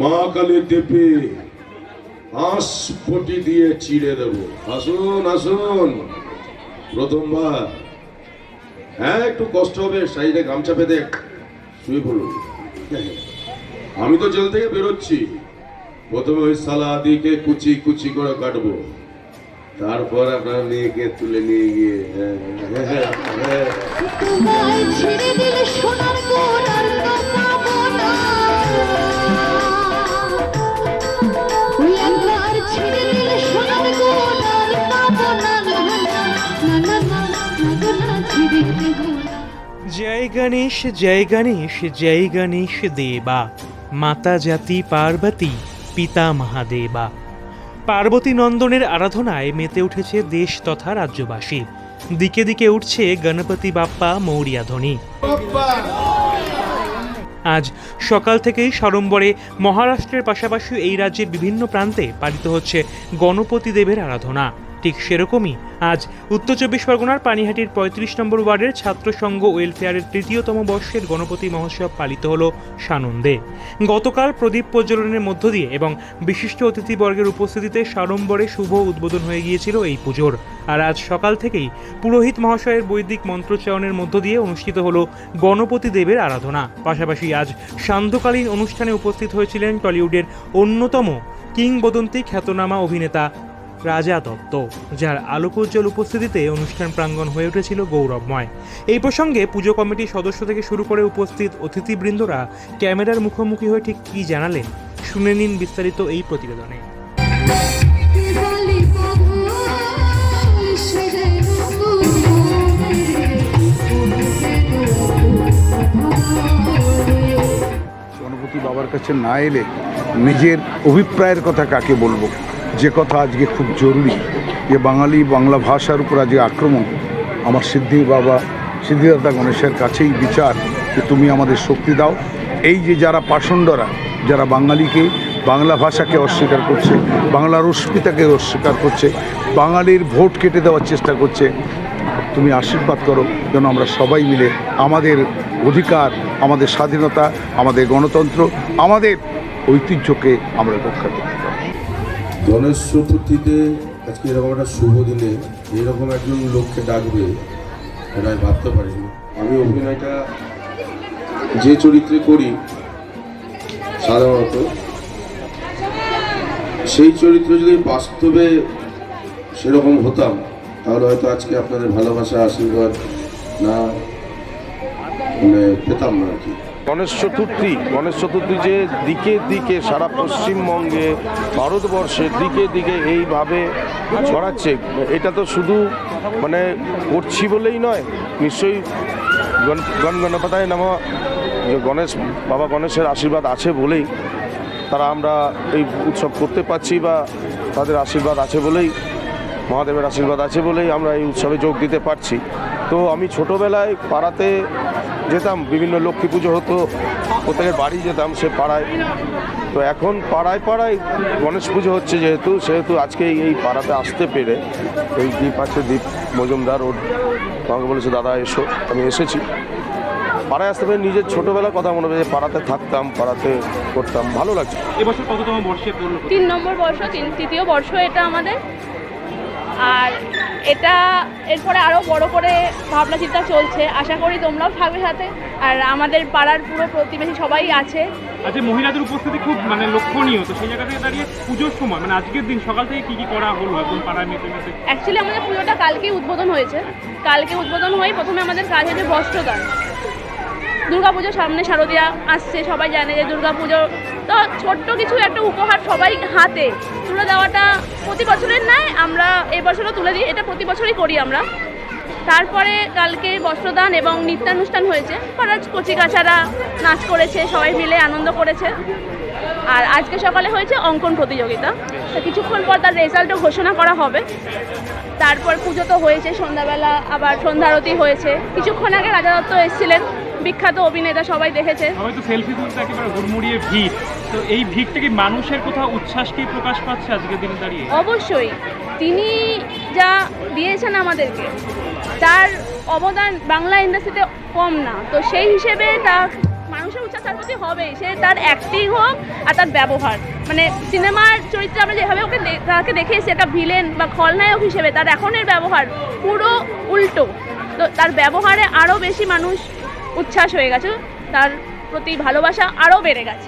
মা কালী দেবে আঁশপটি দিয়ে চিড়ে দেব। আসুন আসুন। প্রথমবার। হ্যাঁ একটু কষ্ট হবে সাইডে গামছা পেতে শুয়ে পড়ুন। আমি তো জেল থেকে বেরোচ্ছি। প্রথমে ওই সালা আদিকে কুচি কুচি করে কাটবো। তারপর আপনার মেয়েকে তুলে নিয়ে গিয়ে হ্যাঁ, হ্যাঁ, হ্যাঁ, জয় গণেশ জয় গণেশ জয় গণেশ দেবা। মাতা জাতি পার্বতী, পিতা মহাদেবা। পার্বতী নন্দনের আরাধনায় মেতে উঠেছে দেশ তথা রাজ্যবাসী। দিকে দিকে উঠছে গণপতি বাপ্পা মৌরিয়া ধ্বনি। আজ সকাল থেকেই সরম্বরে মহারাষ্ট্রের পাশাপাশি এই রাজ্যের বিভিন্ন প্রান্তে পালিত হচ্ছে গণপতি দেবের আরাধনা। ঠিক সেরকমই। আজ উত্তর চব্বিশ পরগনার পানিহাটির পঁয়ত্রিশ নম্বর ওয়ার্ডের ছাত্র সংঘ ওয়েলফেয়ারের তৃতীয়তম বর্ষের গণপতি মহোৎসব পালিত হল সানন্দে। গতকাল প্রদীপ প্রজ্বলনের মধ্য দিয়ে এবং বিশিষ্ট অতিথিবর্গের উপস্থিতিতে সাড়ম্বরে শুভ উদ্বোধন হয়ে গিয়েছিল এই পুজোর। আর আজ সকাল থেকেই পুরোহিত মহাশয়ের বৈদিক মন্ত্রোচ্চারণের মধ্য দিয়ে অনুষ্ঠিত হল গণপতি দেবের আরাধনা। পাশাপাশি আজ সান্ধ্যকালীন অনুষ্ঠানে উপস্থিত হয়েছিলেন টলিউডের অন্যতম কিংবদন্তি খ্যাতনামা অভিনেতা রাজা দত্ত, যার আলোকোজ্জ্বল উপস্থিতিতে অনুষ্ঠান প্রাঙ্গণ হয়ে উঠেছিল গৌরবময়। এই প্রসঙ্গে পুজো কমিটির সদস্য থেকে শুরু করে উপস্থিত অতিথিবৃন্দরা ক্যামেরার মুখোমুখি হয়ে ঠিক কী জানালেন, শুনে নিন বিস্তারিত এই প্রতিবেদনে। বাবার কাছে না এলে নিজের অভিপ্রায়ের কথা কাকে বলব? যে কথা আজকে খুব জরুরি, যে বাঙালি বাংলা ভাষার উপর আজকে আক্রমণ, আমার সিদ্ধি বাবা সিদ্ধিদাতা গণেশের কাছেই বিচার যে তুমি আমাদের শক্তি দাও। এই যে যারা পাষণ্ডরা, যারা বাঙালিকে, বাংলা ভাষাকে অস্বীকার করছে, বাংলার অস্মিতাকে অস্বীকার করছে, বাঙালির ভোট কেটে দেওয়ার চেষ্টা করছে, তুমি আশীর্বাদ করো যেন আমরা সবাই মিলে আমাদের অধিকার, আমাদের স্বাধীনতা, আমাদের গণতন্ত্র, আমাদের ঐতিহ্যকে আমরা রক্ষা করতে পারি। গণেশ চতুর্থীতে আজকে এরকম একটা শুভ দিনে এরকম একজন লোককে ডাকবে, এটা আমি ভাবতে পারিনি। আমি অভিনয়টা যে চরিত্রে করি, সাধারণত, সেই চরিত্র যদি বাস্তবে সেরকম হতাম, তাহলে হয়তো আজকে আপনাদের ভালোবাসা, আশীর্বাদ না মানে পেতাম না আর কি। গণেশ চতুর্থী গণেশ চতুর্থী যে দিকে দিকে সারা পশ্চিমবঙ্গে ভারতবর্ষের দিকে দিকে এইভাবে ছড়াচ্ছে, এটা তো শুধু মানে করছি বলেই নয়, নিশ্চয়ই গণ গণপতায় নাম যে গণেশ, বাবা গণেশের আশীর্বাদ আছে বলেই তারা আমরা এই উৎসব করতে পারছি বা তাদের আশীর্বাদ আছে বলেই, মহাদেবের আশীর্বাদ আছে বলেই আমরা এই উৎসবে যোগ দিতে পারছি। তো আমি ছোটোবেলায় পাড়াতে যেতাম বিভিন্ন লক্ষ্মী পুজো হতো প্রত্যেকের বাড়ি যেতাম সে পাড়ায়। তো এখন পাড়ায় পাড়ায় গণেশ পুজো হচ্ছে যেহেতু সেহেতু আজকে এই- পাড়াতে আসতে পেরে এই দ্বীপ আছে দ্বীপ মজুমদার ওর আমাকে বলেছে দাদা এসো আমি এসেছি। পাড়ায় আসতে পেরে নিজের ছোটোবেলার কথা মনে হবে যে পাড়াতে থাকতাম পাড়াতে করতাম ভালো লাগছে। এবছর কততম বর্ষে পড়ল? তিন নম্বর বর্ষ তৃতীয় বর্ষ এটা আমাদের। আর এটা এরপরে আরও বড় করে ভাবনা চিন্তা চলছে। আশা করি তোমরাও থাকবে সাথে। আর আমাদের পাড়ার পুরো প্রতিবেশী সবাই আছে। আজকে মহিলাদের উপস্থিতি খুব মানে লক্ষণীয়। তো সেই জায়গা থেকে দাঁড়িয়ে পুজোর সময় মানে আজকের দিন সকাল থেকে কি কি করা হলো একদম পাড়ায় মেতে মেতে অ্যাকচুয়ালি আমাদের পুজোটা কালকেই উদ্বোধন হয়েছে। কালকে উদ্বোধন হয়ে প্রথমে আমাদের কাজ হয়েছে বস্ত্রদান। দুর্গা পুজোর সামনে শারদীয়া আসছে সবাই জানে যে দুর্গা পুজো তো ছোট্ট কিছু একটা উপহার সবাই হাতে। তুলে দেওয়াটা প্রতি বছরের নয় আমরা এবছরও তুলে দিই, এটা প্রতি বছরই করি আমরা। তারপরে কালকে বস্ত্রদান এবং নৃত্যানুষ্ঠান হয়েছে। পাড়ার কচি কাচারা নাচ করেছে, সবাই মিলে আনন্দ করেছে। আর আজকে সকালে হয়েছে অঙ্কন প্রতিযোগিতা। তো কিছুক্ষণ পর তার রেজাল্টও ঘোষণা করা হবে। তারপর পুজো তো হয়েছে, সন্ধ্যাবেলা আবার সন্ধ্যারতি হয়েছে। কিছুক্ষণ আগে রাজা দত্ত এসেছিলেন। বিখ্যাত অভিনেতা সবাই দেখেছে। সবাই তো সেলফি তুলতে একেবারে হুড়মুড়িয়ে ভিড়। তো এই ভিড়টা কি মানুষের কোথাও উচ্ছ্বাস কি প্রকাশ পাচ্ছে আজকের দিনে দাঁড়িয়ে? অবশ্যই। তিনি যা দিয়েছেন আমাদেরকে তার অবদান বাংলা ইন্ডাস্ট্রিতে কম না। তো সেই হিসেবে তার মানুষের উচ্ছ্বাস তার প্রতি হবেই সে তার অ্যাক্টিং হোক আর তার ব্যবহার। মানে সিনেমার চরিত্রে আমরা যেভাবে ওকে তাকে দেখে এসেছি একটা ভিলেন বা খলনায়ক হিসেবে তার এখনের ব্যবহার পুরো উল্টো। তো তার ব্যবহারে আরও বেশি মানুষ উচ্ছ্বাস হয়ে গেছে তার প্রতি ভালোবাসা আরও বেড়ে গেছে।